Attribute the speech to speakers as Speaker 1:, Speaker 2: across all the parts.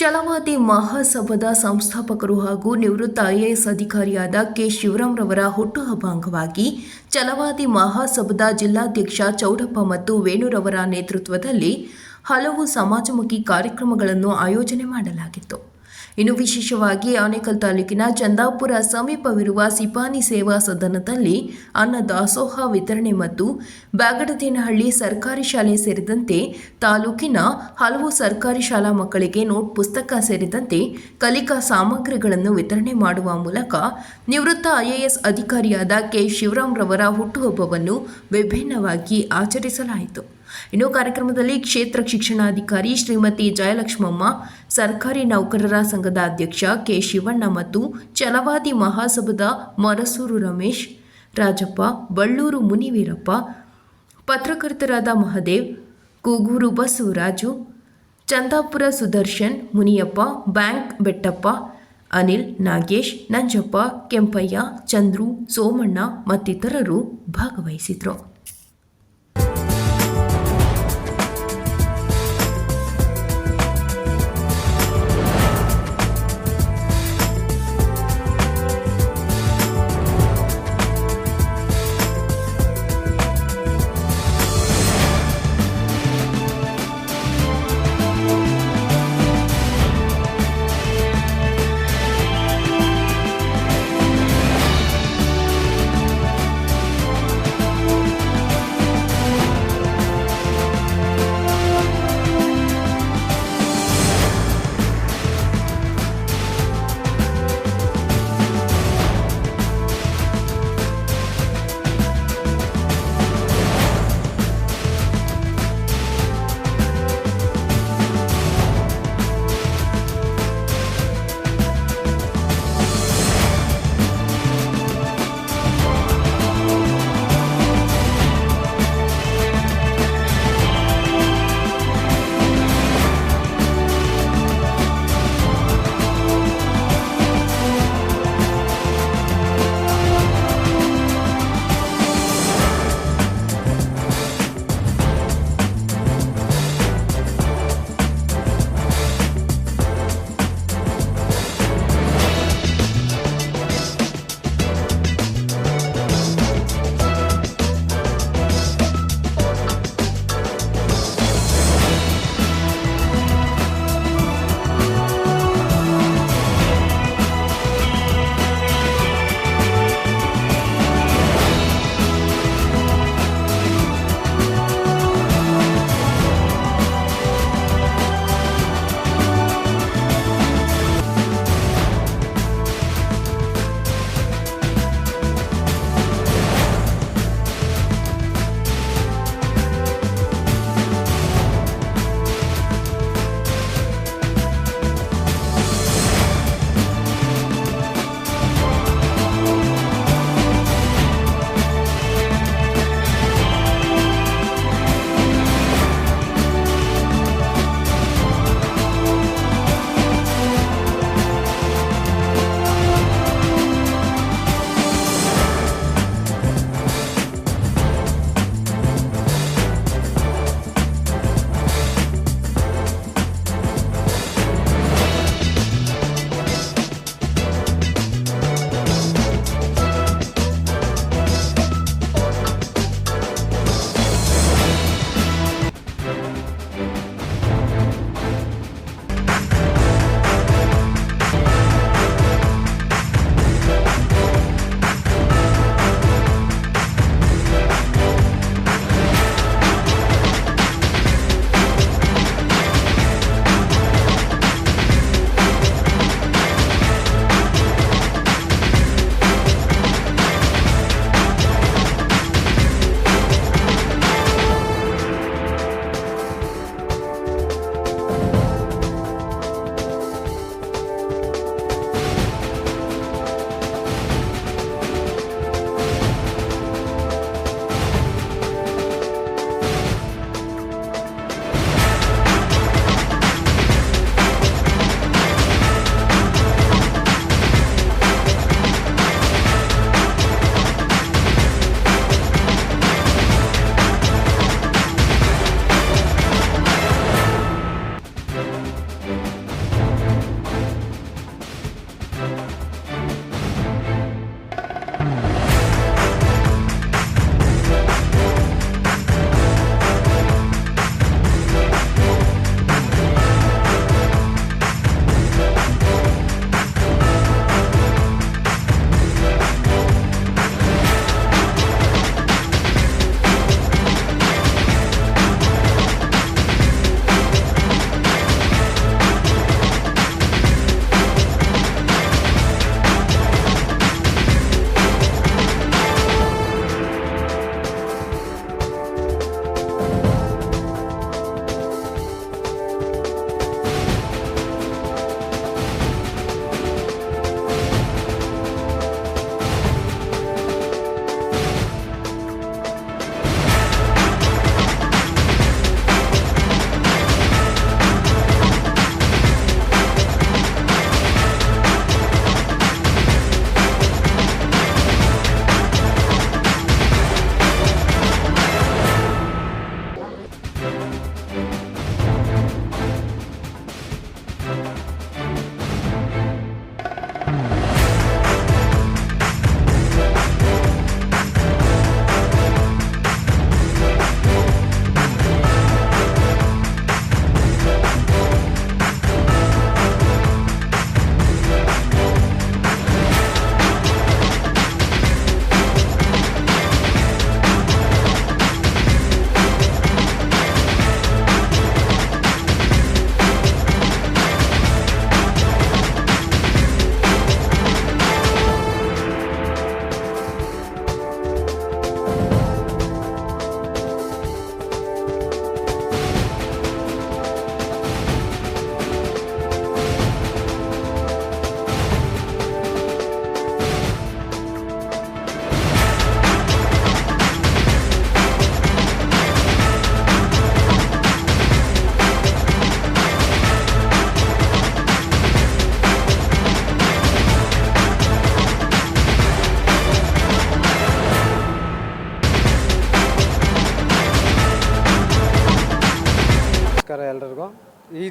Speaker 1: ಛಲವಾದಿ ಮಹಾಸಭಾದ ಸಂಸ್ಥಾಪಕರು ಹಾಗೂ ನಿವೃತ್ತ ಐಎಎಸ್ ಅಧಿಕಾರಿಯಾದ ಕೆ. ಶಿವರಾಮ್ರವರ ಹುಟ್ಟುಹಬ್ಬ ಅಂಗವಾಗಿ ಚಲವಾದಿ ಮಹಾಸಭಾದ ಜಿಲ್ಲಾಧ್ಯಕ್ಷ ಚೌಡಪ್ಪ ಮತ್ತು ವೇಣುರವರ ನೇತೃತ್ವದಲ್ಲಿ ಹಲವು ಸಮಾಜಮುಖಿ ಕಾರ್ಯಕ್ರಮಗಳನ್ನು ಆಯೋಜನೆ ಮಾಡಲಾಗಿತ್ತು. ಇನ್ನು ವಿಶೇಷವಾಗಿ ಆನೇಕಲ್ ತಾಲೂಕಿನ ಚಂದಾಪುರ ಸಮೀಪವಿರುವ ಸಿಪಾನಿ ಸೇವಾ ಸದನದಲ್ಲಿ ಅನ್ನ ದಾಸೋಹ ವಿತರಣೆ ಮತ್ತು ಬ್ಯಾಗಡದೇನಹಳ್ಳಿ ಸರ್ಕಾರಿ ಶಾಲೆ ಸೇರಿದಂತೆ ತಾಲೂಕಿನ ಹಲವು ಸರ್ಕಾರಿ ಶಾಲಾ ಮಕ್ಕಳಿಗೆ ನೋಟ್ ಪುಸ್ತಕ ಸೇರಿದಂತೆ ಕಲಿಕಾ ಸಾಮಗ್ರಿಗಳನ್ನು ವಿತರಣೆ ಮಾಡುವ ಮೂಲಕ ನಿವೃತ್ತ ಐಎಎಸ್ ಅಧಿಕಾರಿಯಾದ ಕೆ ಶಿವರಾಮ್ರವರ ಹುಟ್ಟುಹಬ್ಬವನ್ನು ವಿಭಿನ್ನವಾಗಿ ಆಚರಿಸಲಾಯಿತು. ಇನ್ನು ಕಾರ್ಯಕ್ರಮದಲ್ಲಿ ಕ್ಷೇತ್ರ ಶಿಕ್ಷಣಾಧಿಕಾರಿ ಶ್ರೀಮತಿ ಜಯಲಕ್ಷ್ಮಮ್ಮ, ಸರ್ಕಾರಿ ನೌಕರರ ಸಂಘದ ಅಧ್ಯಕ್ಷ ಕೆ ಶಿವಣ್ಣ ಮತ್ತು ಛಲವಾದಿ ಮಹಾಸಭದ ಮರಸೂರು ರಮೇಶ್, ರಾಜಪ್ಪ, ಬಳ್ಳೂರು ಮುನಿವೀರಪ್ಪ, ಪತ್ರಕರ್ತರಾದ ಮಹದೇವ್, ಕೂಗೂರು ಬಸವರಾಜು, ಚಂದಾಪುರ ಸುದರ್ಶನ್, ಮುನಿಯಪ್ಪ, ಬ್ಯಾಂಕ್ ಬೆಟ್ಟಪ್ಪ, ಅನಿಲ್, ನಾಗೇಶ್, ನಂಜಪ್ಪ, ಕೆಂಪಯ್ಯ, ಚಂದ್ರು, ಸೋಮಣ್ಣ ಮತ್ತಿತರರು ಭಾಗವಹಿಸಿದರು.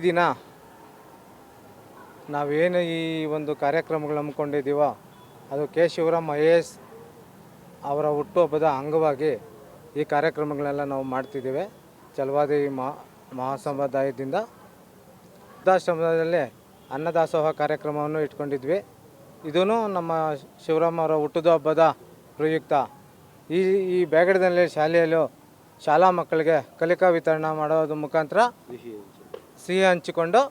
Speaker 2: ದಿನ ನಾವೇನು ಈ ಒಂದು ಕಾರ್ಯಕ್ರಮಗಳು ಹಮ್ಮಿಕೊಂಡಿದ್ದೀವೋ, ಅದು ಕೆ. ಶಿವರಾಮ್ ಐ ಅವರ ಹುಟ್ಟುಹಬ್ಬದ ಅಂಗವಾಗಿ ಈ ಕಾರ್ಯಕ್ರಮಗಳೆಲ್ಲ ನಾವು ಮಾಡ್ತಿದ್ದೇವೆ. ಚಲವಾದಿ ಮಹಾ ಮಹಾಸಮುದಾಯದಿಂದ ವೃದ್ಧಾಶ್ರಮದಲ್ಲಿ ಅನ್ನದಾಸೋಹ ಕಾರ್ಯಕ್ರಮವನ್ನು ಇಟ್ಕೊಂಡಿದ್ವಿ. ಇದೂ ನಮ್ಮ ಶಿವರಾಮ್ ಅವರ ಹುಟ್ಟಿದ ಹಬ್ಬದ ಪ್ರಯುಕ್ತ. ಈ ಈ ಬೇಗಡದಲ್ಲಿ ಶಾಲೆಯಲ್ಲೂ ಶಾಲಾ ಮಕ್ಕಳಿಗೆ ಕಲಿಕಾ ವಿತರಣೆ ಮಾಡೋದು ಮುಖಾಂತರ ಸಿಹಿ ಹಂಚಿಕೊಂಡು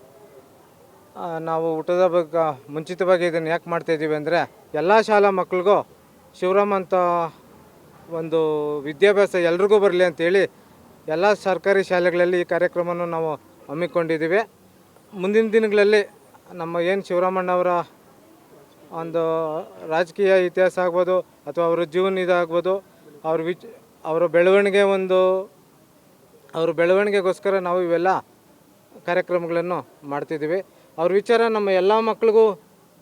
Speaker 2: ನಾವು ಊಟದ ಬಗ್ಗೆ ಮುಂಚಿತವಾಗಿ ಇದನ್ನು ಯಾಕೆ ಮಾಡ್ತಾಯಿದ್ದೀವಿ ಅಂದರೆ, ಎಲ್ಲ ಶಾಲಾ ಮಕ್ಳಿಗೂ ಶಿವರಾಮ್ ಅಂತ ಒಂದು ವಿದ್ಯಾಭ್ಯಾಸ ಎಲ್ರಿಗೂ ಬರಲಿ ಅಂತೇಳಿ ಎಲ್ಲ ಸರ್ಕಾರಿ ಶಾಲೆಗಳಲ್ಲಿ ಈ ಕಾರ್ಯಕ್ರಮವನ್ನು ನಾವು ಹಮ್ಮಿಕೊಂಡಿದ್ದೀವಿ ಮುಂದಿನ ದಿನಗಳಲ್ಲಿ ನಮ್ಮ ಏನು ಶಿವರಾಮಣ್ಣವರ ಒಂದು ರಾಜಕೀಯ ಇತಿಹಾಸ ಆಗ್ಬೋದು ಅಥವಾ ಅವರ ಜೀವನ ಇದಾಗ್ಬೋದು, ಅವ್ರ ವಿಚ್, ಅವರ ಬೆಳವಣಿಗೆ ಒಂದು, ಅವ್ರ ಬೆಳವಣಿಗೆಗೋಸ್ಕರ ನಾವು ಇವೆಲ್ಲ ಕಾರ್ಯಕ್ರಮಗಳನ್ನು ಮಾಡ್ತಿದ್ದೀವಿ. ಅವ್ರ ವಿಚಾರ ನಮ್ಮ ಎಲ್ಲ ಮಕ್ಕಳಿಗೂ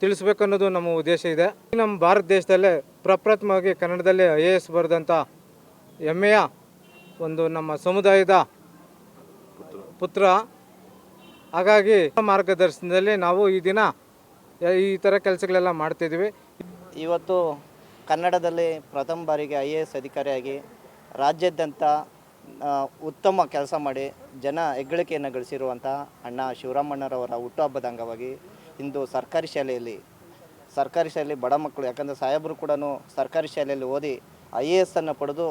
Speaker 2: ತಿಳಿಸ್ಬೇಕನ್ನೋದು ನಮ್ಮ ಉದ್ದೇಶ ಇದೆ. ನಮ್ಮ ಭಾರತ ದೇಶದಲ್ಲೇ ಪ್ರಪ್ರಥಮವಾಗಿ ಕನ್ನಡದಲ್ಲಿ ಐ ಎ ಎಸ್ ಬರೆದಂಥ ಹೆಮ್ಮೆಯ ಒಂದು ನಮ್ಮ ಸಮುದಾಯದ ಪುತ್ರ. ಹಾಗಾಗಿ ಮಾರ್ಗದರ್ಶನದಲ್ಲಿ ನಾವು ಈ ದಿನ ಈ ಥರ ಕೆಲಸಗಳೆಲ್ಲ ಮಾಡ್ತಿದ್ದೀವಿ.
Speaker 3: ಇವತ್ತು ಕನ್ನಡದಲ್ಲಿ ಪ್ರಥಮ ಬಾರಿಗೆ ಐ ಎ ಎಸ್ ಅಧಿಕಾರಿಯಾಗಿ ರಾಜ್ಯಾದ್ಯಂತ ಉತ್ತಮ ಕೆಲಸ ಮಾಡಿ ಜನ ಹೆಗ್ಗಳಿಕೆಯನ್ನು ಗಳಿಸಿರುವಂಥ ಅಣ್ಣ ಶಿವರಾಮಣ್ಣರವರ ಹುಟ್ಟುಹಬ್ಬದ ಅಂಗವಾಗಿ ಇಂದು ಸರ್ಕಾರಿ ಶಾಲೆಯಲ್ಲಿ ಸರ್ಕಾರಿ ಶಾಲೆಯಲ್ಲಿ ಬಡ ಮಕ್ಕಳು, ಯಾಕಂದರೆ ಸಾಹೇಬರು ಕೂಡ ಸರ್ಕಾರಿ ಶಾಲೆಯಲ್ಲಿ ಓದಿ ಐ ಎ ಎಸ್ಸನ್ನು ಪಡೆದು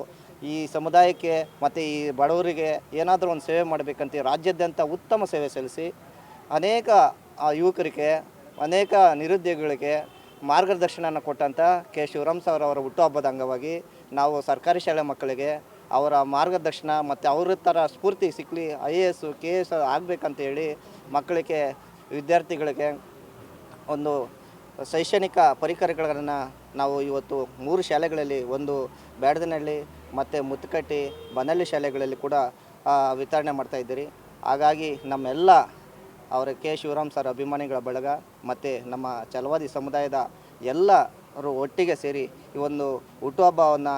Speaker 3: ಈ ಸಮುದಾಯಕ್ಕೆ ಮತ್ತು ಈ ಬಡವರಿಗೆ ಏನಾದರೂ ಒಂದು ಸೇವೆ ಮಾಡಬೇಕಂತ ರಾಜ್ಯಾದ್ಯಂತ ಉತ್ತಮ ಸೇವೆ ಸಲ್ಲಿಸಿ ಅನೇಕ ಯುವಕರಿಗೆ, ಅನೇಕ ನಿರುದ್ಯೋಗಿಗಳಿಗೆ ಮಾರ್ಗದರ್ಶನನ ಕೊಟ್ಟಂಥ ಕೆ. ಶಿವರಾಮ್ ಸರ್ ಹುಟ್ಟುಹಬ್ಬದ ಅಂಗವಾಗಿ ನಾವು ಸರ್ಕಾರಿ ಶಾಲೆ ಮಕ್ಕಳಿಗೆ ಅವರ ಮಾರ್ಗದರ್ಶನ ಮತ್ತು ಅವ್ರ ಥರ ಸ್ಫೂರ್ತಿ ಸಿಕ್ಕಲಿ I A S K S ಆಗಬೇಕಂತ ಹೇಳಿ ಮಕ್ಕಳಿಗೆ, ವಿದ್ಯಾರ್ಥಿಗಳಿಗೆ ಒಂದು ಶೈಕ್ಷಣಿಕ ಪರಿಕರಗಳನ್ನು ನಾವು ಇವತ್ತು ಮೂರು ಶಾಲೆಗಳಲ್ಲಿ, ಒಂದು ಬ್ಯಾಡದನಹಳ್ಳಿ ಮತ್ತು ಮುತ್ತಕಟ್ಟಿ, ಬನಹಳ್ಳಿ ಶಾಲೆಗಳಲ್ಲಿ ಕೂಡ ವಿತರಣೆ ಮಾಡ್ತಾಯಿದ್ದೀರಿ ಹಾಗಾಗಿ ನಮ್ಮೆಲ್ಲ ಅವರ ಕೆ. ಶಿವರಾಮ್ ಸರ್ ಅಭಿಮಾನಿಗಳ ಬಳಗ ಮತ್ತು ನಮ್ಮ ಚಲವಾದಿ ಸಮುದಾಯದ ಎಲ್ಲರೂ ಒಟ್ಟಿಗೆ ಸೇರಿ ಈ ಒಂದು ಹುಟ್ಟುಹಬ್ಬವನ್ನು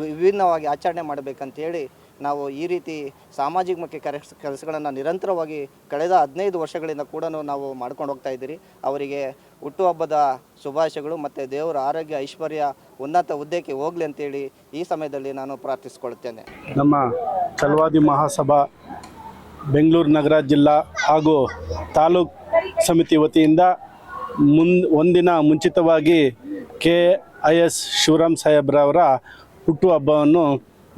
Speaker 3: ವಿಭಿನ್ನವಾಗಿ ಆಚರಣೆ ಮಾಡಬೇಕಂತೇಳಿ ನಾವು ಈ ರೀತಿ ಸಾಮಾಜಿಕ ಕೆಲಸ ಕೆಲಸಗಳನ್ನು ನಿರಂತರವಾಗಿ ಕಳೆದ ಹದಿನೈದು ವರ್ಷಗಳಿಂದ ಕೂಡ ನಾವು ಮಾಡ್ಕೊಂಡು ಹೋಗ್ತಾ ಇದ್ದೀರಿ. ಅವರಿಗೆ ಹುಟ್ಟುಹಬ್ಬದ ಶುಭಾಶಯಗಳು ಮತ್ತು ದೇವರ ಆರೋಗ್ಯ, ಐಶ್ವರ್ಯ, ಉನ್ನತ ಹುದ್ದೆಗೆ ಹೋಗಲಿ ಅಂತೇಳಿ ಈ ಸಮಯದಲ್ಲಿ ನಾನು ಪ್ರಾರ್ಥಿಸಿಕೊಳ್ಳುತ್ತೇನೆ.
Speaker 4: ನಮ್ಮ ಚಲವಾದಿ ಮಹಾಸಭಾ ಬೆಂಗಳೂರು ನಗರ ಜಿಲ್ಲಾ ಹಾಗೂ ತಾಲೂಕ್ ಸಮಿತಿ ವತಿಯಿಂದ ಮುನ್ ಒಂದಿನ ಮುಂಚಿತವಾಗಿ ಕೆ ಐ ಎಸ್ ಶಿವರಾಮ್ ಸಾಹೇಬ್ರವರ ಹುಟ್ಟುಹಬ್ಬವನ್ನು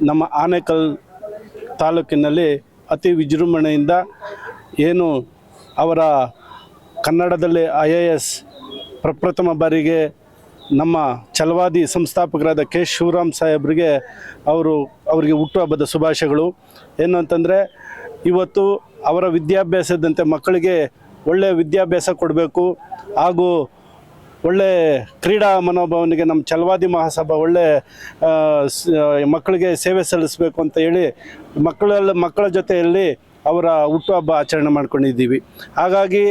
Speaker 4: ನಮ್ಮ ಆನೇಕಲ್ ತಾಲೂಕಿನಲ್ಲಿ ಅತಿ ವಿಜೃಂಭಣೆಯಿಂದ ಏನು ಅವರ ಕನ್ನಡದಲ್ಲಿ ಐ ಎ ಎಸ್ ಪ್ರಪ್ರಥಮ ಬಾರಿಗೆ ನಮ್ಮ ಛಲವಾದಿ ಸಂಸ್ಥಾಪಕರಾದ ಕೆ. ಶಿವರಾಮ್ ಸಾಹೇಬ್ರಿಗೆ ಅವರು, ಅವರಿಗೆ ಹುಟ್ಟುಹಬ್ಬದ ಶುಭಾಶಯಗಳು. ಏನು ಅಂತಂದರೆ, ಇವತ್ತು ಅವರ ವಿದ್ಯಾಭ್ಯಾಸದಂತೆ ಮಕ್ಕಳಿಗೆ ಒಳ್ಳೆಯ ವಿದ್ಯಾಭ್ಯಾಸ ಕೊಡಬೇಕು. ಹಾಗೂ ಒಳ್ಳೆ ಕ್ರೀಡಾ ಮನೋಭಾವನೆಗೆ ನಮ್ಮ ಚಲವಾದಿ ಮಹಾಸಭಾ ಒಳ್ಳೆ ಮಕ್ಕಳಿಗೆ ಸೇವೆ ಸಲ್ಲಿಸಬೇಕು ಅಂತ ಹೇಳಿ ಮಕ್ಕಳಲ್ಲಿ, ಮಕ್ಕಳ ಜೊತೆಯಲ್ಲಿ ಅವರ ಹುಟ್ಟುಹಬ್ಬ ಆಚರಣೆ ಮಾಡ್ಕೊಂಡಿದ್ದೀವಿ. ಹಾಗಾಗಿ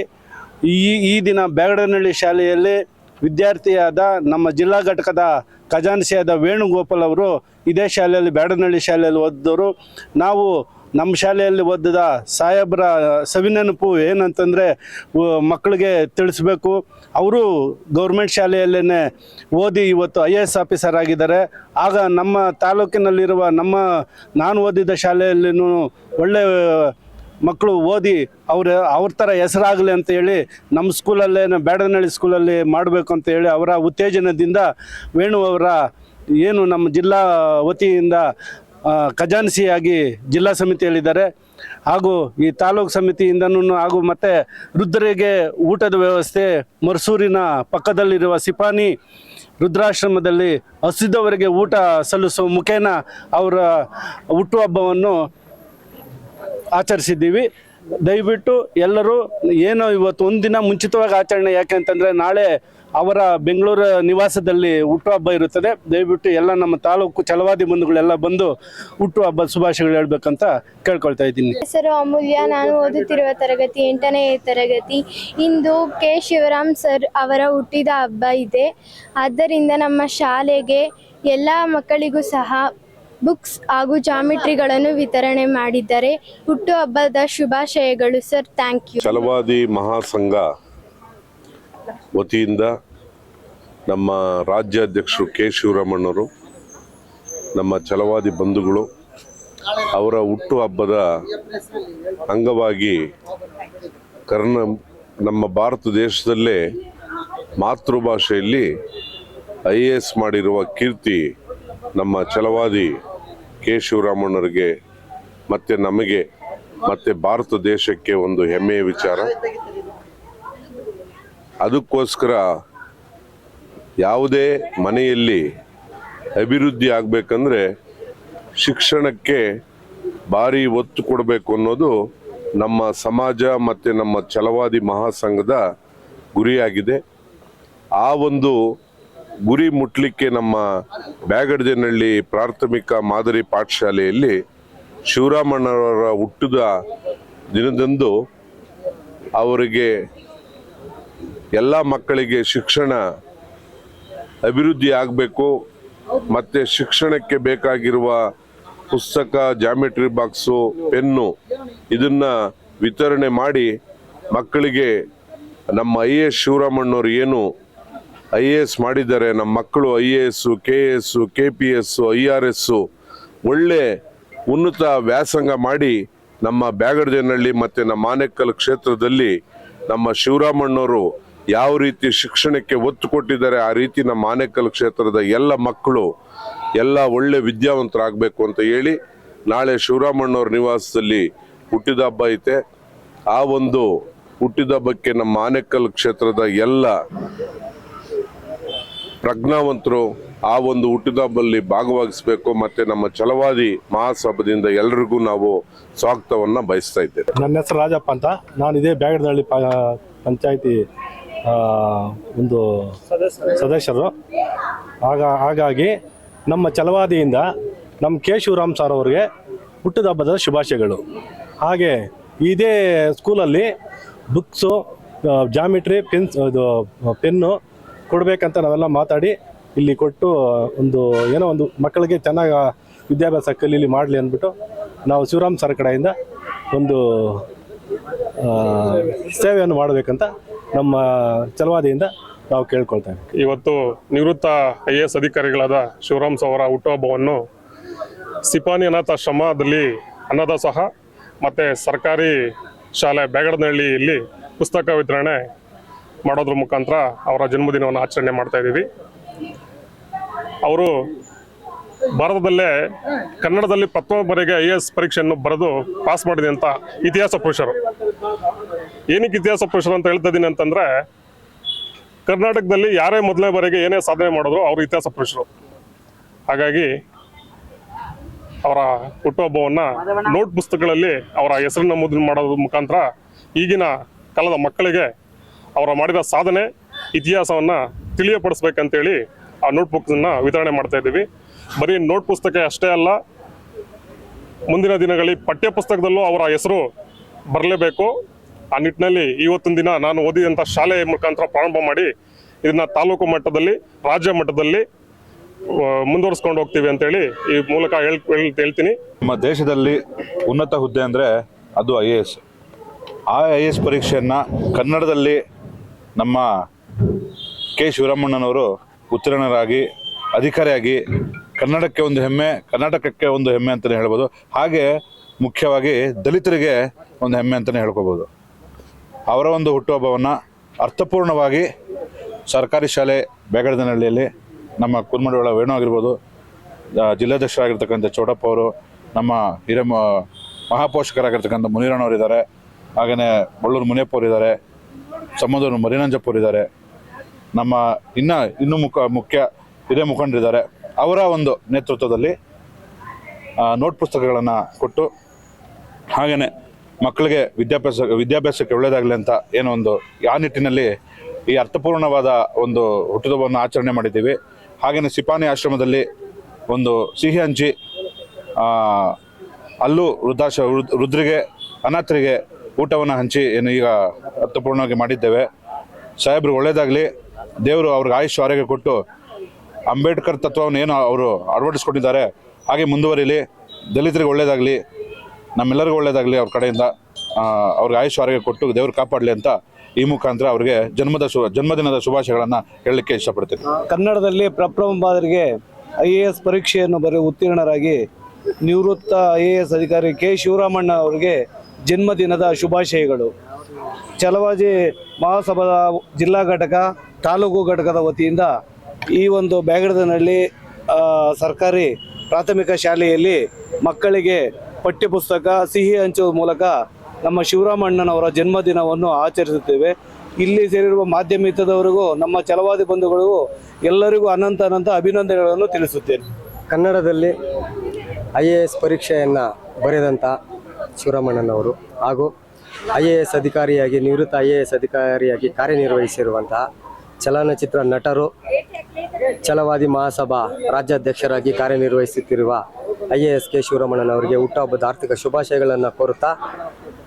Speaker 4: ಈ ಈ ದಿನ ಬ್ಯಾಗಡನಹಳ್ಳಿ ಶಾಲೆಯಲ್ಲಿ ವಿದ್ಯಾರ್ಥಿಯಾದ ನಮ್ಮ ಜಿಲ್ಲಾ ಘಟಕದ ಖಜಾನ್ಸಿಯಾದ ವೇಣುಗೋಪಾಲ್ ಅವರು ಇದೇ ಶಾಲೆಯಲ್ಲಿ ಬ್ಯಾಡನಹಳ್ಳಿ ಶಾಲೆಯಲ್ಲಿ ಓದಿದವರು. ನಾವು ನಮ್ಮ ಶಾಲೆಯಲ್ಲಿ ಓದಿದ ಸಾಹೇಬ್ರ ಸವಿನೆನಪು ಏನಂತಂದರೆ ಮಕ್ಕಳಿಗೆ ತಿಳಿಸ್ಬೇಕು. ಅವರು ಗೌರ್ಮೆಂಟ್ ಶಾಲೆಯಲ್ಲೇ ಓದಿ ಇವತ್ತು ಐ ಎ ಎಸ್ ಆಫೀಸರ್ ಆಗಿದ್ದಾರೆ. ಆಗ ನಮ್ಮ ತಾಲೂಕಿನಲ್ಲಿರುವ ನಮ್ಮ, ನಾನು ಓದಿದ ಶಾಲೆಯಲ್ಲಿನೂ ಒಳ್ಳೆ, ಮಕ್ಕಳು ಓದಿ ಅವ್ರ ಅವ್ರ ಥರ ಹೆಸರಾಗಲಿ ಅಂತ ಹೇಳಿ ನಮ್ಮ ಸ್ಕೂಲಲ್ಲೇ ಬ್ಯಾಡನಹಳ್ಳಿ ಸ್ಕೂಲಲ್ಲಿ ಮಾಡಬೇಕು ಅಂತ ಹೇಳಿ ಅವರ ಉತ್ತೇಜನದಿಂದ ವೇಣು ಅವರ ಏನು ನಮ್ಮ ಜಿಲ್ಲಾ ವತಿಯಿಂದ ಖಜಾನ್ಸಿಯಾಗಿ ಜಿಲ್ಲಾ ಸಮಿತಿಯಲ್ಲಿದ್ದಾರೆ. ಹಾಗೂ ಈ ತಾಲೂಕು ಸಮಿತಿಯಿಂದನೂ ಹಾಗೂ ಮತ್ತು ವೃದ್ಧರಿಗೆ ಊಟದ ವ್ಯವಸ್ಥೆ, ಮರ್ಸೂರಿನ ಪಕ್ಕದಲ್ಲಿರುವ ಸಿಪಾನಿ ರುದ್ರಾಶ್ರಮದಲ್ಲಿ ಹಸಿದವರಿಗೆ ಊಟ ಸಲ್ಲಿಸುವ ಮುಖೇನ ಅವರ ಹುಟ್ಟುಹಬ್ಬವನ್ನು ಆಚರಿಸಿದ್ದೀವಿ. ದಯವಿಟ್ಟು ಎಲ್ಲರೂ ಏನೋ ಇವತ್ತು ಒಂದು ದಿನ ಮುಂಚಿತವಾಗಿ ಆಚರಣೆ ಯಾಕೆ ಅಂತಂದರೆ ನಾಳೆ ಅವರ ಬೆಂಗಳೂರು ನಿವಾಸದಲ್ಲಿ ಹುಟ್ಟುಹಬ್ಬ ಇರುತ್ತದೆ. ದಯವಿಟ್ಟು ಎಲ್ಲ ನಮ್ಮ ತಾಲೂಕು ಚಲವಾದಿ ಬಂಧುಗಳೆಲ್ಲ ಬಂದು ಹುಟ್ಟುಹಬ್ಬ ಶುಭಾಶಯಗಳು ಹೇಳ್ಬೇಕಂತ ಕೇಳ್ಕೊಳ್ತಾ ಇದ್ದೀನಿ.
Speaker 5: ಹೆಸರು ಅಮೂಲ್ಯ. ನಾನು ಓದುತ್ತಿರುವ ತರಗತಿ ಎಂಟನೇ ತರಗತಿ. ಇಂದು ಕೆ. ಶಿವರಾಮ್ ಸರ್ ಅವರ ಹುಟ್ಟಿದ ಹಬ್ಬ ಇದೆ. ಆದ್ದರಿಂದ ನಮ್ಮ ಶಾಲೆಗೆ ಎಲ್ಲ ಮಕ್ಕಳಿಗೂ ಸಹ ಬುಕ್ಸ್ ಹಾಗೂ ಜಾಮಿಟ್ರಿಗಳನ್ನು ವಿತರಣೆ ಮಾಡಿದ್ದಾರೆ. ಹುಟ್ಟುಹಬ್ಬದ ಶುಭಾಶಯಗಳು sir. Thank you.
Speaker 6: Chalavadi Mahasangha ವತಿಯಿಂದ ನಮ್ಮ ರಾಜ್ಯಾಧ್ಯಕ್ಷರು ಕೆ ಶಿವರಾಮಣ್ಣವರು, ನಮ್ಮ ಛಲವಾದಿ ಬಂಧುಗಳು, ಅವರ ಹುಟ್ಟುಹಬ್ಬದ ಅಂಗವಾಗಿ ಕರ್ನ ನಮ್ಮ ಭಾರತ ದೇಶದಲ್ಲೇ ಮಾತೃಭಾಷೆಯಲ್ಲಿ ಐ ಎ ಎಸ್ ಮಾಡಿರುವ ಕೀರ್ತಿ ನಮ್ಮ ಛಲವಾದಿ ಕೆ ಶಿವರಾಮಣ್ಣರಿಗೆ ಮತ್ತು ನಮಗೆ, ಮತ್ತು ಭಾರತ ದೇಶಕ್ಕೆ ಒಂದು ಹೆಮ್ಮೆಯ ವಿಚಾರ. ಅದಕ್ಕೋಸ್ಕರ ಯಾವುದೇ ಮನೆಯಲ್ಲಿ ಅಭಿವೃದ್ಧಿ ಆಗಬೇಕಂದ್ರೆ ಶಿಕ್ಷಣಕ್ಕೆ ಭಾರಿ ಒತ್ತು ಕೊಡಬೇಕು ಅನ್ನೋದು ನಮ್ಮ ಸಮಾಜ ಮತ್ತು ನಮ್ಮ ಛಲವಾದಿ ಮಹಾಸಂಘದ ಗುರಿಯಾಗಿದೆ. ಆ ಒಂದು ಗುರಿ ಮುಟ್ಲಿಕ್ಕೆ ನಮ್ಮ ಬ್ಯಾಗಡ್ಜನಹಳ್ಳಿ ಪ್ರಾಥಮಿಕ ಮಾದರಿ ಪಾಠಶಾಲೆಯಲ್ಲಿ ಶಿವರಾಮಣ್ಣವರ ಹುಟ್ಟಿದ ದಿನದಂದು ಅವರಿಗೆ ಎಲ್ಲ ಮಕ್ಕಳಿಗೆ ಶಿಕ್ಷಣ ಅಭಿವೃದ್ಧಿ ಆಗಬೇಕು ಮತ್ತು ಶಿಕ್ಷಣಕ್ಕೆ ಬೇಕಾಗಿರುವ ಪುಸ್ತಕ ಜಾಮೆಟ್ರಿ ಬಾಕ್ಸು ಪೆನ್ನು ಇದನ್ನು ವಿತರಣೆ ಮಾಡಿ ಮಕ್ಕಳಿಗೆ ನಮ್ಮ ಐ ಎ ಎಸ್ ಶಿವರಾಮಣ್ಣವ್ರು ಏನು ಐ ಎ ಎಸ್ ಮಾಡಿದ್ದಾರೆ, ನಮ್ಮ ಮಕ್ಕಳು I A S K A S K P S I R S ಒಳ್ಳೆ ಉನ್ನತ ವ್ಯಾಸಂಗ ಮಾಡಿ ನಮ್ಮ ಬ್ಯಾಗಡದೇನಹಳ್ಳಿ ಮತ್ತು ನಮ್ಮ ಆನೇಕಲ್ ಕ್ಷೇತ್ರದಲ್ಲಿ ನಮ್ಮ ಶಿವರಾಮಣ್ಣವರು ಯಾವ ರೀತಿ ಶಿಕ್ಷಣಕ್ಕೆ ಒತ್ತು ಕೊಟ್ಟಿದ್ದಾರೆ, ಆ ರೀತಿ ನಮ್ಮ ಆನೇಕಲ್ ಕ್ಷೇತ್ರದ ಎಲ್ಲ ಮಕ್ಕಳು, ಎಲ್ಲ ಒಳ್ಳೆ ವಿದ್ಯಾವಂತರಾಗಬೇಕು ಅಂತ ಹೇಳಿ ನಾಳೆ ಶಿವರಾಮಣ್ಣವ್ರ ನಿವಾಸದಲ್ಲಿ ಹುಟ್ಟಿದ ಹಬ್ಬ ಐತೆ. ಆ ಒಂದು ಹುಟ್ಟಿದ ಹಬ್ಬಕ್ಕೆ ನಮ್ಮ ಆನೇಕಲ್ ಕ್ಷೇತ್ರದ ಎಲ್ಲ ಪ್ರಜ್ಞಾವಂತರು ಆ ಒಂದು ಹುಟ್ಟಿದ ಹಬ್ಬದಲ್ಲಿ ಭಾಗವಹಿಸಬೇಕು. ಮತ್ತೆ ನಮ್ಮ ಛಲವಾದಿ ಮಹಾಸಭದಿಂದ ಎಲ್ಲರಿಗೂ ನಾವು ಸ್ವಾಗತವನ್ನ ಬಯಸ್ತಾ ಇದ್ದೇವೆ.
Speaker 4: ನನ್ನ ಹೆಸರು ರಾಜಪ್ಪ ಅಂತ. ನಾನು ಇದೇ ಬ್ಯಾಗಡದಹಳ್ಳಿ ಪಂಚಾಯಿತಿ ಒಂದು ಸದಸ್ಯರು. ಆಗ, ಹಾಗಾಗಿ ನಮ್ಮ ಚಲವಾದಿಯಿಂದ ನಮ್ಮ ಕೆ ಶಿವರಾಮ್ ಸರ್ ಅವರಿಗೆ ಹುಟ್ಟಿದ ಹಬ್ಬದ ಶುಭಾಶಯಗಳು. ಹಾಗೆ ಇದೇ ಸ್ಕೂಲಲ್ಲಿ ಬುಕ್ಸು ಜಾಮಿಟ್ರಿ ಪೆನ್ಸ್ ಇದು ಪೆನ್ನು ಕೊಡಬೇಕಂತ ನಾವೆಲ್ಲ ಮಾತಾಡಿ ಇಲ್ಲಿ ಕೊಟ್ಟು ಒಂದು ಏನೋ ಒಂದು ಮಕ್ಕಳಿಗೆ ಚೆನ್ನಾಗಿ ವಿದ್ಯಾಭ್ಯಾಸ ಕಲೀಲಿ ಮಾಡಲಿ ಅಂದ್ಬಿಟ್ಟು ನಾವು ಶಿವರಾಮ್ ಸರ್ ಕಡೆಯಿಂದ ಒಂದು ಸೇವೆಯನ್ನು ಮಾಡಬೇಕಂತ ನಮ್ಮ ಚಲವಾದಿಯಿಂದ ನಾವು ಕೇಳ್ಕೊಳ್ತೇವೆ.
Speaker 7: ಇವತ್ತು ನಿವೃತ್ತ ಐ ಎ ಎಸ್ ಅಧಿಕಾರಿಗಳಾದ ಶಿವರಾಮ್ ಸವರ ಹುಟ್ಟುಹಬ್ಬವನ್ನು ಸಿಪಾನಿ ಅನಾಥಾಶ್ರಮದಲ್ಲಿ ಸಹ ಮತ್ತು ಸರ್ಕಾರಿ ಶಾಲೆ ಬ್ಯಾಗಡನಹಳ್ಳಿಯಲ್ಲಿ ಪುಸ್ತಕ ವಿತರಣೆ ಮಾಡೋದ್ರ ಮುಖಾಂತರ ಅವರ ಜನ್ಮದಿನವನ್ನು ಆಚರಣೆ ಮಾಡ್ತಾ ಇದ್ದೀವಿ. ಅವರು ಭಾರತದಲ್ಲೇ ಕನ್ನಡದಲ್ಲಿ ಪ್ರಥಮ ಬಾರಿಗೆ ಐ ಎ ಎಸ್ ಪರೀಕ್ಷೆಯನ್ನು ಬರೆದು ಪಾಸ್ ಮಾಡಿದೆ ಅಂತ ಇತಿಹಾಸ ಪುರುಷರು. ಏನಕ್ಕೆ ಇತಿಹಾಸ ಪುರುಷರು ಅಂತ ಹೇಳ್ತಾ ಇದ್ದೀನಿ ಅಂತಂದರೆ, ಕರ್ನಾಟಕದಲ್ಲಿ ಯಾರೇ ಮೊದಲನೇ ಬಾರಿಗೆ ಏನೇ ಸಾಧನೆ ಮಾಡಿದ್ರು ಅವರು ಇತಿಹಾಸ ಪುರುಷರು. ಹಾಗಾಗಿ ಅವರ ಹುಟ್ಟುಹಬ್ಬವನ್ನು ನೋಟ್ ಪುಸ್ತಕಗಳಲ್ಲಿ ಅವರ ಹೆಸರನ್ನು ಮುದ್ರಣ ಮಾಡೋದ್ರ ಮುಖಾಂತರ ಈಗಿನ ಕಾಲದ ಮಕ್ಕಳಿಗೆ ಅವರ ಮಾಡಿದ ಸಾಧನೆ ಇತಿಹಾಸವನ್ನು ತಿಳಿಯಪಡಿಸ್ಬೇಕಂತೇಳಿ ಆ ನೋಟ್ ಬುಕ್ಸನ್ನು ವಿತರಣೆ ಮಾಡ್ತಾ ಇದ್ದೀವಿ. ಬರೀ ನೋಟ್ ಪುಸ್ತಕ ಅಷ್ಟೇ ಅಲ್ಲ, ಮುಂದಿನ ದಿನಗಳಲ್ಲಿ ಪಠ್ಯ ಪುಸ್ತಕದಲ್ಲೂ ಅವರ ಹೆಸರು ಬರಲೇಬೇಕು. ಆ ನಿಟ್ಟಿನಲ್ಲಿ ಇವತ್ತಿನ ದಿನ ನಾನು ಓದಿದಂಥ ಶಾಲೆಯ ಮುಖಾಂತರ ಪ್ರಾರಂಭ ಮಾಡಿ ಇದನ್ನ ತಾಲೂಕು ಮಟ್ಟದಲ್ಲಿ, ರಾಜ್ಯ ಮಟ್ಟದಲ್ಲಿ ಮುಂದುವರಿಸ್ಕೊಂಡು ಹೋಗ್ತೀವಿ ಅಂತೇಳಿ ಈ ಮೂಲಕ ಹೇಳ್, ಹೇಳ್- ಹೇಳ್ತೀನಿ.
Speaker 8: ನಮ್ಮ ದೇಶದಲ್ಲಿ ಉನ್ನತ ಹುದ್ದೆ ಅಂದರೆ ಅದು ಐ ಎ ಎಸ್ ಆ ಐ ಎ ಎಸ್ ಪರೀಕ್ಷೆಯನ್ನು ಕನ್ನಡದಲ್ಲಿ ನಮ್ಮ ಕೆ ಶಿವರಾಮಣ್ಣನವರು ಉತ್ತೀರ್ಣರಾಗಿ, ಅಧಿಕಾರಿಯಾಗಿ ಕನ್ನಡಕ್ಕೆ ಒಂದು ಹೆಮ್ಮೆ, ಕರ್ನಾಟಕಕ್ಕೆ ಒಂದು ಹೆಮ್ಮೆ ಅಂತಲೇ ಹೇಳ್ಬೋದು. ಹಾಗೆ ಮುಖ್ಯವಾಗಿ ದಲಿತರಿಗೆ ಒಂದು ಹೆಮ್ಮೆ ಅಂತಲೇ ಹೇಳ್ಕೋಬೋದು. ಅವರ ಒಂದು ಹುಟ್ಟುಹಬ್ಬವನ್ನು ಅರ್ಥಪೂರ್ಣವಾಗಿ ಸರ್ಕಾರಿ ಶಾಲೆ ಬೇಗಡದನಹಳ್ಳಿಯಲ್ಲಿ ನಮ್ಮ ಕುರ್ಮಡಿಯೊಳ ವೇಣು ಆಗಿರ್ಬೋದು ಜಿಲ್ಲಾಧ್ಯಕ್ಷರಾಗಿರ್ತಕ್ಕಂಥ ಚೌಡಪ್ಪ ಅವರು, ನಮ್ಮ ಹಿರಿಯ ಮಹಾಪೋಷಕರಾಗಿರ್ತಕ್ಕಂಥ ಮುನಿರಣ್ಣವ್ರು ಇದ್ದಾರೆ ಹಾಗೆಯೇ ಬಳ್ಳೂರು ಮುನಿಯಪ್ಪ ಅವರು ಇದ್ದಾರೆ ಸಮುದ್ರ ಮರಿನಂಜಪ್ಪ ಅವರು ಇದ್ದಾರೆ. ನಮ್ಮ ಇನ್ನ, ಇನ್ನೂ ಮುಖ, ಮುಖ್ಯ ಹಿರಿಯ ಮುಖಂಡರಿದ್ದಾರೆ ಅವರ ಒಂದು ನೇತೃತ್ವದಲ್ಲಿ ನೋಟ್ ಪುಸ್ತಕಗಳನ್ನು ಕೊಟ್ಟು ಹಾಗೆಯೇ ಮಕ್ಕಳಿಗೆ ವಿದ್ಯಾಭ್ಯಾಸ, ವಿದ್ಯಾಭ್ಯಾಸಕ್ಕೆ ಒಳ್ಳೆಯದಾಗಲಿ ಅಂತ ಏನೋ ಒಂದು, ಆ ನಿಟ್ಟಿನಲ್ಲಿ ಈ ಅರ್ಥಪೂರ್ಣವಾದ ಒಂದು ಹುಟ್ಟುಹಬ್ಬವನ್ನು ಆಚರಣೆ ಮಾಡಿದ್ದೀವಿ. ಹಾಗೆಯೇ ಸಿಪಾನಿ ಆಶ್ರಮದಲ್ಲಿ ಒಂದು ಸಿಹಿ ಹಂಚಿ ಅಲ್ಲೂ ವೃದ್ಧಾಶ ವೃದ್- ವೃದ್ಧರಿಗೆ, ಅನಾಥರಿಗೆ ಊಟವನ್ನು ಹಂಚಿ ಏನು ಈಗ ಅರ್ಥಪೂರ್ಣವಾಗಿ ಮಾಡಿದ್ದೇವೆ. ಸಾಹೇಬ್ರಿಗೆ ಒಳ್ಳೆಯದಾಗಲಿ ದೇವರು ಅವ್ರಿಗೆ ಆಯುಷ್ಯ ಆರೋಗ್ಯ ಕೊಟ್ಟು ಅಂಬೇಡ್ಕರ್ ತತ್ವವನ್ನು ಏನು ಅವರು ಅಳವಡಿಸ್ಕೊಂಡಿದ್ದಾರೆ, ಹಾಗೆ ಮುಂದುವರಿಲಿ. ದಲಿತರಿಗೆ ಒಳ್ಳೆಯದಾಗಲಿ ನಮ್ಮೆಲ್ಲರಿಗೂ ಒಳ್ಳೆಯದಾಗಲಿ ಅವ್ರ ಕಡೆಯಿಂದ ಅವ್ರಿಗೆ ಆಯುಷ್ ಆರೋಗ್ಯ ಕೊಟ್ಟು ದೇವ್ರು ಕಾಪಾಡಲಿ ಅಂತ ಈ ಮುಖಾಂತರ ಅವರಿಗೆ ಜನ್ಮದ ಶು, ಜನ್ಮದಿನದ ಶುಭಾಶಯಗಳನ್ನು ಹೇಳಲಿಕ್ಕೆ ಇಷ್ಟಪಡ್ತೀನಿ.
Speaker 9: ಕನ್ನಡದಲ್ಲಿ ಪ್ರಪ್ರಥಮ ಬಾರಿಗೆ ಐ ಎ ಎಸ್ ಪರೀಕ್ಷೆಯನ್ನು ಬರೆ ಉತ್ತೀರ್ಣರಾಗಿ ನಿವೃತ್ತ ಐ ಎ ಎಸ್ ಅಧಿಕಾರಿ ಕೆ. ಶಿವರಾಮಣ್ಣ ಅವರಿಗೆ ಜನ್ಮದಿನದ ಶುಭಾಶಯಗಳು. ಚಲವಾಜಿ ಮಹಾಸಭಾದ ಜಿಲ್ಲಾ ಘಟಕ, ತಾಲೂಕು ಘಟಕದ ವತಿಯಿಂದ ಈ ಒಂದು ಬ್ಯಾಗಡದನಹಳ್ಳಿ ಸರ್ಕಾರಿ ಪ್ರಾಥಮಿಕ ಶಾಲೆಯಲ್ಲಿ ಮಕ್ಕಳಿಗೆ ಪಠ್ಯಪುಸ್ತಕ, ಸಿಹಿ ಹಂಚುವ ಮೂಲಕ ನಮ್ಮ ಶಿವರಾಮಣ್ಣನವರ ಜನ್ಮದಿನವನ್ನು ಆಚರಿಸುತ್ತೇವೆ. ಇಲ್ಲಿ ಸೇರಿರುವ ಮಾಧ್ಯಮಿತದವರಿಗೂ ನಮ್ಮ ಛಲವಾದಿ ಬಂಧುಗಳಿಗೂ ಎಲ್ಲರಿಗೂ ಅನಂತ ಅನಂತ ಅಭಿನಂದನೆಗಳನ್ನು ತಿಳಿಸುತ್ತೇನೆ.
Speaker 10: ಕನ್ನಡದಲ್ಲಿ ಐ ಎ ಎಸ್ ಪರೀಕ್ಷೆಯನ್ನು ಬರೆದಂಥ ಶಿವರಾಮಣ್ಣನವರು ಹಾಗೂ ಐ ಎ ಎಸ್ ಅಧಿಕಾರಿಯಾಗಿ, ನಿವೃತ್ತ ಐ ಎ ಎಸ್ ಅಧಿಕಾರಿಯಾಗಿ ಕಾರ್ಯನಿರ್ವಹಿಸಿರುವಂತಹ ಚಲನಚಿತ್ರ ನಟರು ಛಲವಾದಿ ಮಹಾಸಭಾ ರಾಜ್ಯಾಧ್ಯಕ್ಷರಾಗಿ ಕಾರ್ಯನಿರ್ವಹಿಸುತ್ತಿರುವ ಐ ಎ ಎಸ್ ಕೆ ಶಿವರಮಣ್ಣನವರಿಗೆ ಹುಟ್ಟುಹಬ್ಬದ ಆರ್ಥಿಕ ಶುಭಾಶಯಗಳನ್ನು ಕೋರುತ್ತಾ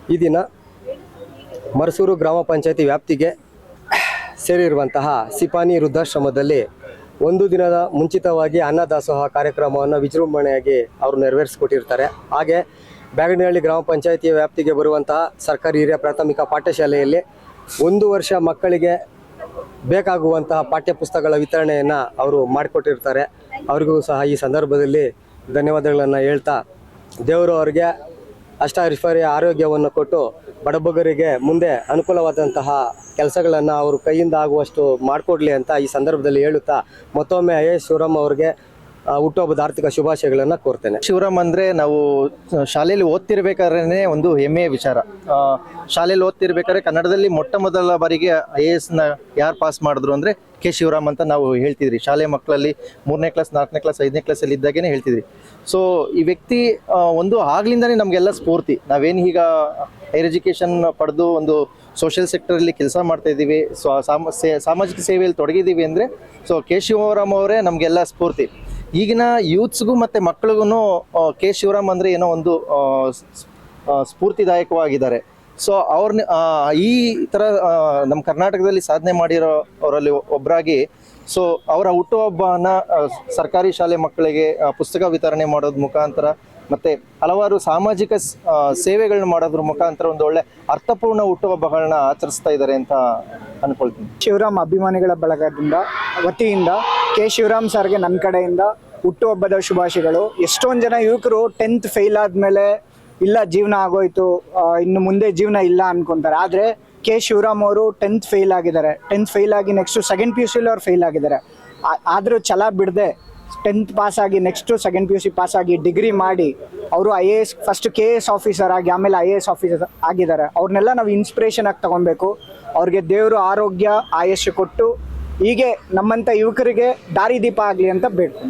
Speaker 10: ಈ ದಿನ ಮರಸೂರು ಗ್ರಾಮ ಪಂಚಾಯತಿ ವ್ಯಾಪ್ತಿಗೆ ಸೇರಿರುವಂತಹ ಸಿಪಾನಿ ವೃದ್ಧಾಶ್ರಮದಲ್ಲಿ ಒಂದು ದಿನದ ಮುಂಚಿತವಾಗಿ ಅನ್ನದಾಸೋಹ ಕಾರ್ಯಕ್ರಮವನ್ನು ವಿಜೃಂಭಣೆಯಾಗಿ ಅವರು ನೆರವೇರಿಸಿಕೊಟ್ಟಿರ್ತಾರೆ. ಹಾಗೆ ಬ್ಯಾಗನಹಳ್ಳಿ ಗ್ರಾಮ ಪಂಚಾಯತಿಯ ವ್ಯಾಪ್ತಿಗೆ ಬರುವಂತಹ ಸರ್ಕಾರಿ ಹಿರಿಯ ಪ್ರಾಥಮಿಕ ಪಾಠಶಾಲೆಯಲ್ಲಿ ಒಂದು ವರ್ಷ ಮಕ್ಕಳಿಗೆ ಬೇಕಾಗುವಂತಹ ಪಾಠ್ಯ ಪುಸ್ತಕಗಳ ವಿತರಣೆಯನ್ನು ಅವರು ಮಾಡಿಕೊಟ್ಟಿರ್ತಾರೆ. ಅವ್ರಿಗೂ ಸಹ ಈ ಸಂದರ್ಭದಲ್ಲಿ ಧನ್ಯವಾದಗಳನ್ನು ಹೇಳ್ತಾ, ದೇವರು ಅವರಿಗೆ ಅಷ್ಟಾರಿಫಾರಿ ಆರೋಗ್ಯವನ್ನು ಕೊಟ್ಟು ಬಡಬಗರಿಗೆ ಮುಂದೆ ಅನುಕೂಲವಾದಂತಹ ಕೆಲಸಗಳನ್ನು ಅವರು ಕೈಯಿಂದ ಆಗುವಷ್ಟು ಮಾಡಿಕೊಡ್ಲಿ ಅಂತ ಈ ಸಂದರ್ಭದಲ್ಲಿ ಹೇಳುತ್ತಾ, ಮತ್ತೊಮ್ಮೆ ಐ ಎಸ್ ಶಿವರಾಮ್ ಅವರಿಗೆ ಹುಟ್ಟುಹಬ್ಬದ ಆರ್ಥಿಕ ಶುಭಾಶಯಗಳನ್ನು ಕೋರ್ತೇನೆ.
Speaker 11: ಶಿವರಾಮ್ ಅಂದರೆ ನಾವು ಶಾಲೆಯಲ್ಲಿ ಓದ್ತಿರ್ಬೇಕಾದ್ರೆ ಒಂದು ಹೆಮ್ಮೆಯ ವಿಚಾರ. ಶಾಲೆಯಲ್ಲಿ ಓದ್ತಿರ್ಬೇಕಾದ್ರೆ ಕನ್ನಡದಲ್ಲಿ ಮೊಟ್ಟ ಮೊದಲ ಬಾರಿಗೆ ಐ ಎ ಎಸ್ನ ಯಾರು ಪಾಸ್ ಮಾಡಿದ್ರು ಅಂದರೆ ಕೆ ಶಿವರಾಮ್ ಅಂತ ನಾವು ಹೇಳ್ತಿದ್ರಿ. ಶಾಲೆ ಮಕ್ಕಳಲ್ಲಿ ಮೂರನೇ ಕ್ಲಾಸ್ ನಾಲ್ಕನೇ ಕ್ಲಾಸ್ ಐದನೇ ಕ್ಲಾಸಲ್ಲಿ ಇದ್ದಾಗೇ ಹೇಳ್ತಿದ್ರಿ. ಸೊ ಈ ವ್ಯಕ್ತಿ ಒಂದು ಆಗ್ಲಿಂದಲೇ ನಮಗೆಲ್ಲ ಸ್ಫೂರ್ತಿ. ನಾವೇನು ಈಗ ಹೈರ್ ಎಜುಕೇಷನ್ ಪಡೆದು ಒಂದು ಸೋಷಿಯಲ್ ಸೆಕ್ಟರಲ್ಲಿ ಕೆಲಸ ಮಾಡ್ತಾ ಇದ್ದೀವಿ, ಸ್ವ ಸಾಮಾಜಿಕ ಸೇವೆಯಲ್ಲಿ ತೊಡಗಿದ್ದೀವಿ ಅಂದರೆ ಸೊ ಕೆ ಶಿವರಾಮ್ ಅವರೇ ನಮಗೆಲ್ಲ ಸ್ಫೂರ್ತಿ. ಈಗಿನ ಯೂತ್ಸ್ಗೂ ಮತ್ತು ಮಕ್ಳಿಗೂ ಕೆ. ಶಿವರಾಮ್ ಅಂದರೆ ಏನೋ ಒಂದು ಸ್ಫೂರ್ತಿದಾಯಕವಾಗಿದ್ದಾರೆ. ಸೊ ಅವ್ರನ್ನ ಈ ಥರ ನಮ್ಮ ಕರ್ನಾಟಕದಲ್ಲಿ ಸಾಧನೆ ಮಾಡಿರೋ ಅವರಲ್ಲಿ ಒಬ್ಬರಾಗಿ ಸೊ, ಅವರ ಹುಟ್ಟುಹಬ್ಬನ ಸರ್ಕಾರಿ ಶಾಲೆ ಮಕ್ಕಳಿಗೆ ಪುಸ್ತಕ ವಿತರಣೆ ಮಾಡೋದ್ರ ಮುಖಾಂತರ ಮತ್ತು ಹಲವಾರು ಸಾಮಾಜಿಕ ಸೇವೆಗಳನ್ನ ಮಾಡೋದ್ರ ಮುಖಾಂತರ ಒಂದು ಒಳ್ಳೆ ಅರ್ಥಪೂರ್ಣ ಹುಟ್ಟುಹಬ್ಬಗಳನ್ನ ಆಚರಿಸ್ತಾ ಇದ್ದಾರೆ ಅಂತ ಅನ್ಕೊಳ್ತೀನಿ.
Speaker 12: ಶಿವರಾಮ್ ಅಭಿಮಾನಿಗಳ ಬಳಗದಿಂದ, ವತಿಯಿಂದ ಕೆ ಶಿವರಾಮ್ ಸರ್ಗೆ ನನ್ನ ಕಡೆಯಿಂದ ಹುಟ್ಟುಹಬ್ಬದ ಶುಭಾಶಯಗಳು. ಎಷ್ಟೊಂದು ಜನ ಯುವಕರು ಟೆಂತ್ ಫೇಲ್ ಆದಮೇಲೆ ಇಲ್ಲ, ಜೀವನ ಆಗೋಯ್ತು ಇನ್ನು ಮುಂದೆ ಜೀವನ ಇಲ್ಲ ಅನ್ಕೊಂತಾರೆ. ಆದರೆ ಕೆ ಶಿವರಾಮ್ ಅವರು ಟೆಂತ್ ಫೇಲ್ ಆಗಿದ್ದಾರೆ. ಟೆಂತ್ ಫೇಲ್ ಆಗಿ ನೆಕ್ಸ್ಟು ಸೆಕೆಂಡ್ ಪಿ ಯು ಸಿಲಿ ಅವ್ರು ಫೇಲ್ ಆಗಿದ್ದಾರೆ. ಆದ್ರೂ ಛಲ ಬಿಡದೆ ಟೆಂತ್ ಪಾಸ್ ಆಗಿ next second P U C pass ಆಗಿ ಡಿಗ್ರಿ ಮಾಡಿ, ಅವರು I A S first K A S officer ಆಗಿ, ಆಮೇಲೆ ಐ ಎ ಎಸ್ ಆಫೀಸರ್ ಆಗಿದ್ದಾರೆ. ಅವ್ರನ್ನೆಲ್ಲ ನಾವು ಇನ್ಸ್ಪಿರೇಷನ್ ಆಗಿ ತಗೊಬೇಕು. ಅವ್ರಿಗೆ ದೇವರು ಆರೋಗ್ಯ, ಆಯಸ್ಸು ಕೊಟ್ಟು ಹೀಗೆ ನಮ್ಮಂಥ ಯುವಕರಿಗೆ ದಾರಿದೀಪ ಆಗಲಿ ಅಂತ ಬೇಡ್ತೀನಿ.